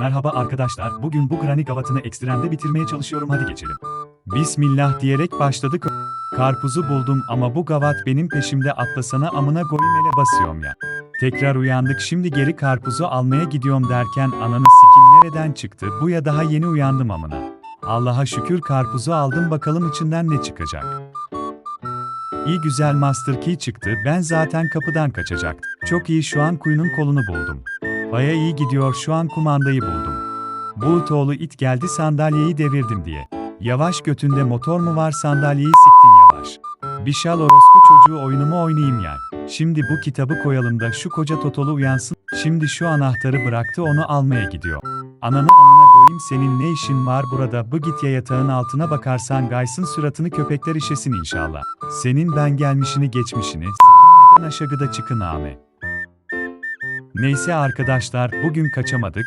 Merhaba arkadaşlar, bugün bu granny gavatını ekstremde bitirmeye çalışıyorum hadi geçelim. Bismillah diyerek başladık. Karpuzu buldum ama bu gavat benim peşimde atlasana amına koyayım ele basıyorum ya. Tekrar uyandık şimdi geri karpuzu almaya gidiyorum derken ananı sikim nereden çıktı bu ya daha yeni uyandım amına. Allah'a şükür karpuzu aldım bakalım içinden ne çıkacak. İyi güzel Master Key çıktı ben zaten kapıdan kaçacaktım. Çok iyi şu an kuyunun kolunu buldum. Baya iyi gidiyor şu an kumandayı buldum. Buğutoğlu it geldi sandalyeyi devirdim diye. Yavaş götünde motor mu var sandalyeyi siktin yavaş. Bir şal orospu çocuğu oyunumu oynayayım yani. Şimdi bu kitabı koyalım da şu koca totolu uyansın. Şimdi şu anahtarı bıraktı onu almaya gidiyor. Ananı amına koyayım senin ne işin var burada bu git ya yatağın altına bakarsan gaysın suratını köpekler işesin inşallah. Senin ben gelmişini geçmişini s**in neden aşağıda çıkın ame. Neyse arkadaşlar bugün kaçamadık